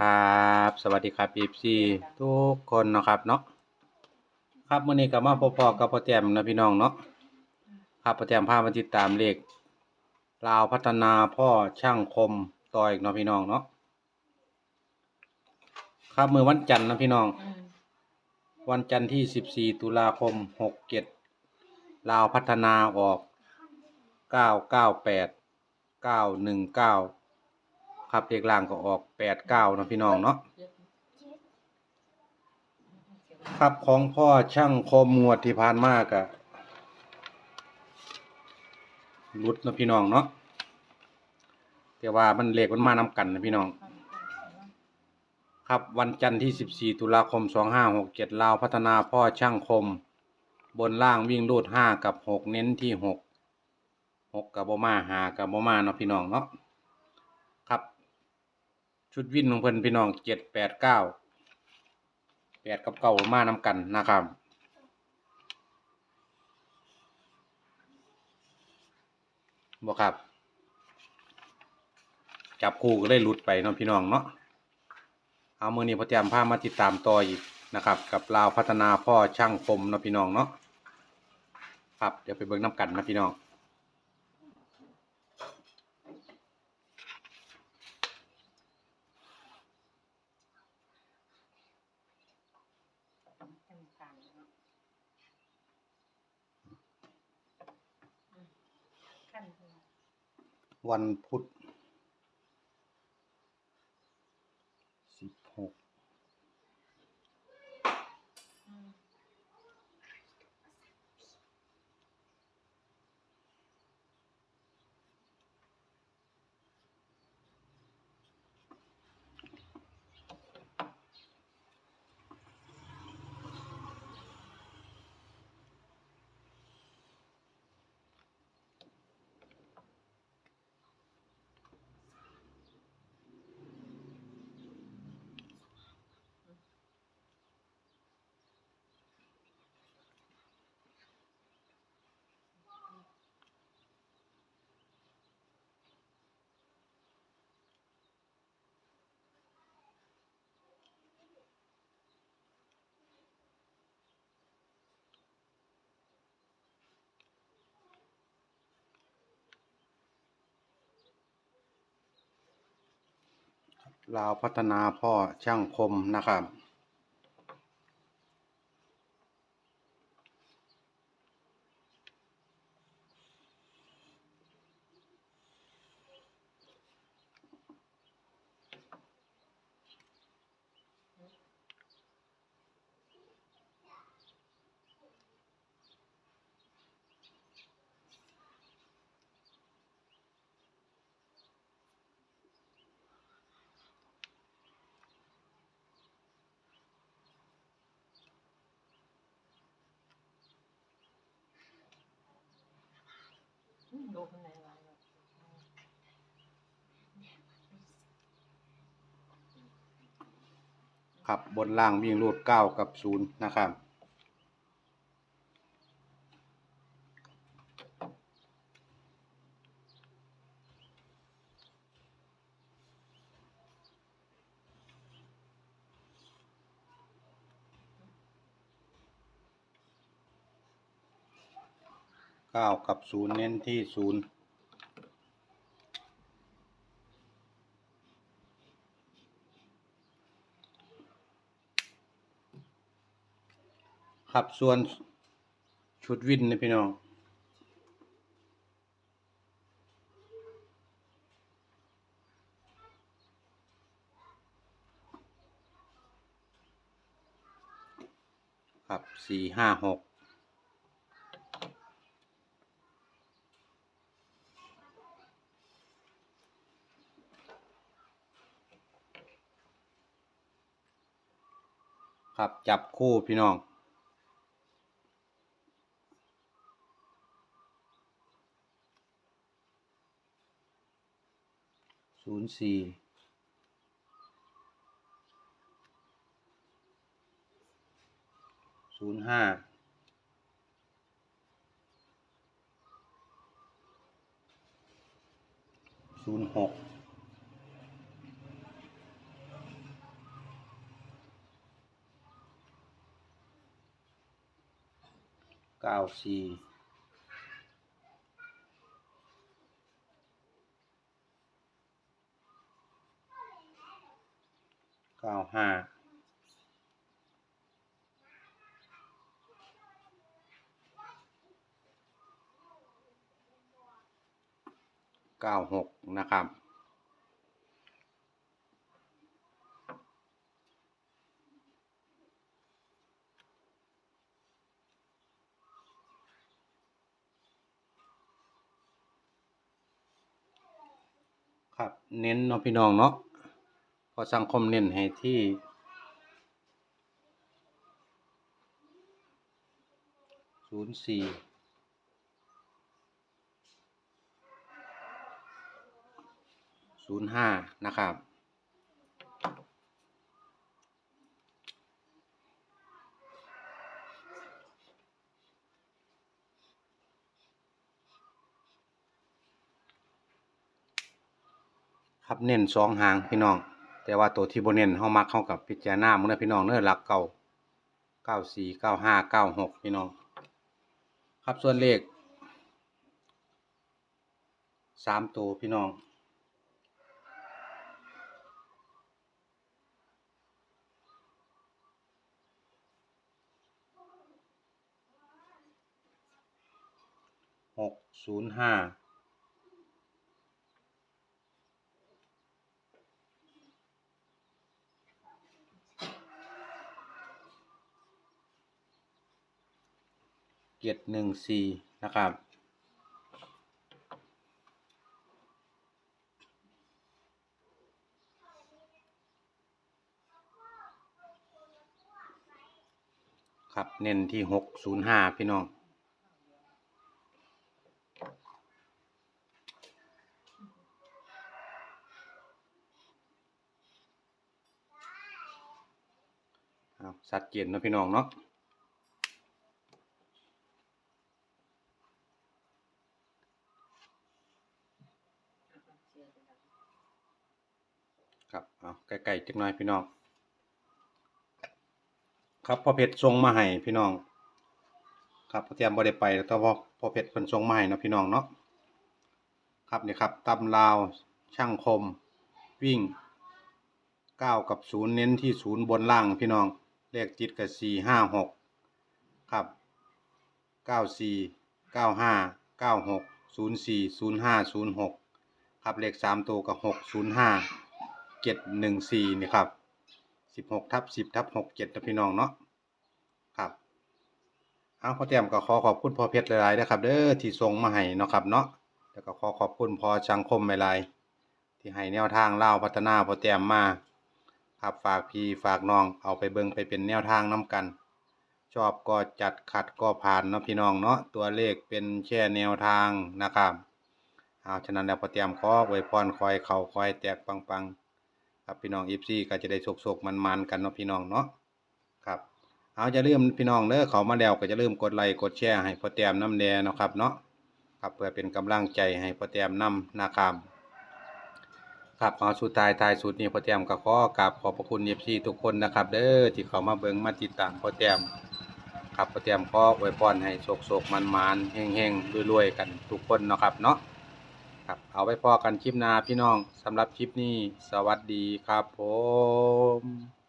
ครับ สวัสดีครับ FC ทุกคนเนาะครับเนาะครับมื้อนี้ก็มาพบๆกับพ่อแต้มนะพี่น้องเนาะครับพ่อแต้มพามาติดตามเลขลาวพัฒนาพ่อช่างคมต่ออีกเนาะพี่น้องเนาะครับมือวันจันทร์นะพี่น้อง วันจันทร์ที่ 14 ตุลาคม 67ลาวพัฒนาออก 998 919 ครับเลขล่างก็ออก89นะพี่น้องเนาะครับของพ่อช่างคมงวดที่ผ่านมากะรุดนะพี่น้องเนาะแต่ว่ามันเลขมันมานำกันนะพี่น้อง ครับวันจันทร์ที่ 14 ตุลาคม 2567ลาวพัฒนาพ่อช่างคม บนล่างวิ่งรูด5กับ 6 เน้นที่ 6 6กับบ่มา5กับบ่มาเนาะพี่น้องเนาะ ชุดวิ่นของเพิ่นพี่น้อง7 8 9แปดเก้าแปดกับเก้ามานำกันนะครับบ่ครับ จับคู่ก็เลยหลุดไปเนาะพี่น้องเนาะเอามือนี้พอเตรียมพามาติดตามต่ออีกนะครับ กับลาวพัฒนาพ่อช่างคมเนาะพี่น้องเนาะครับเดี๋ยวไปเบิ่งน้ำกันนะพี่น้อง วันพุธสิบหก ลาวพัฒนาพ่อช่างคมนะครับ อืมดูข้างในไว้แบบครับบนล่างวิ่งรูดเก้ากับศูนย์นะครับ เก้ากับศูนย์เน้นที่ศูนย์ครับส่วนชุดวินนะพี่น้องครับสี่ห้าหก ครับจับคู่พี่น้อง ศูนย์สี่ศูนย์ห้าศูนย์หก เก้าสี่เก้าห้าเก้าหกนะครับ ครับ เน้นเนาะพี่น้องเนาะพอสังคมเน้นให้ที่ศูนย์สี่ศูนย์ห้านะครับ ครับเน้นสองหางพี่น้อง แต่ว่าตัวที่โบนเน้นเฮามักเข้ากับพิจารณามื้อนะพี่น้องเนื้อหลักเก่าเก้าสี่เก้าห้าเก้าหกพี่น้อง ครับส่วนเลขสามตัวพี่น้องหกศูนย์ห้า เจ็ดหนึ่งสี่นะครับ ครับเน้นที่หกศูนย์ห้าพี่น้องเอาสัดเจนเนะพี่น้องเนาะ ครับเอาใกล้ๆจักหน่อยพี่น้อง ครับพอเพชรส่งมาให้พี่น้อง ครับพอเตรียมบ่ได้ไปแต่ว่าพอเพชรเพิ่นส่งมาให้เนาะพี่น้องเนาะครับนี่ครับตำลาวช่างคม วิ่งเก้ากับศูนย์เน้นที่ศูนย์บนล่างพี่น้องเลขจิตกับสี่ห้าหกครับเก้าสี่เก้าห้าเก้าหกศูนย์สี่ศูนย์ห้าศูนย์หก ครับเลขสามตัวกับหกศูนย์ห้าเจ็ดหนึ่งสี่นี่ครับสิบหกทับสิบทับหกเจ็ดนะพี่น้องเนาะครับเอาพ่อแต้มก็ขอขอบคุณพ่อเพชรหลายๆนะครับเด้อที่ส่งมาให้เนาะครับเนาะแล้วก็ขอขอบคุณพ่อชังคมหลายๆที่ให้แนวทางเล่าพัฒนาพ่อแต้มมาครับฝากพี่ฝากน้องเอาไปเบิ่งไปเป็นแนวทางน้กัน ชอบก็จัดขัดก็ผ่านเนาะพี่น้องเนาะตัวเลขเป็นแค่แนวทางนะครับ เอาฉะนั้นแล้วพอเตรียมขอไว้พรคอยเข่าคอยแตกปังๆครับพี่น้องอีฟซี่ก็จะได้โศกๆมันๆกันเนาะพี่น้องเนาะครับเอาจะลืมพี่น้องเด้อเขามาแล้วก็จะลืมกดไลค์กดแชร์ให้พอเตรียมน้ำแดงนะครับเนาะครับเพื่อเป็นกำลังใจให้พอเตรียมน้ำนะครับครับเอาสุดท้ายท้ายสุดนี้พอแต้มก็ขอกราบขอบพระคุณเอฟซี่ทุกคนนะครับเด้อที่เขามาเบิ่งมาติดตามพอแต้มครับพอแต้มขออวยพรให้โชคโชคมันมันๆเฮงเฮงรวยๆกันทุกคนนะครับเนาะ ครับเอาไว้พอกันคลิปหน้าพี่น้องสำหรับคลิปนี้ สวัสดีครับผม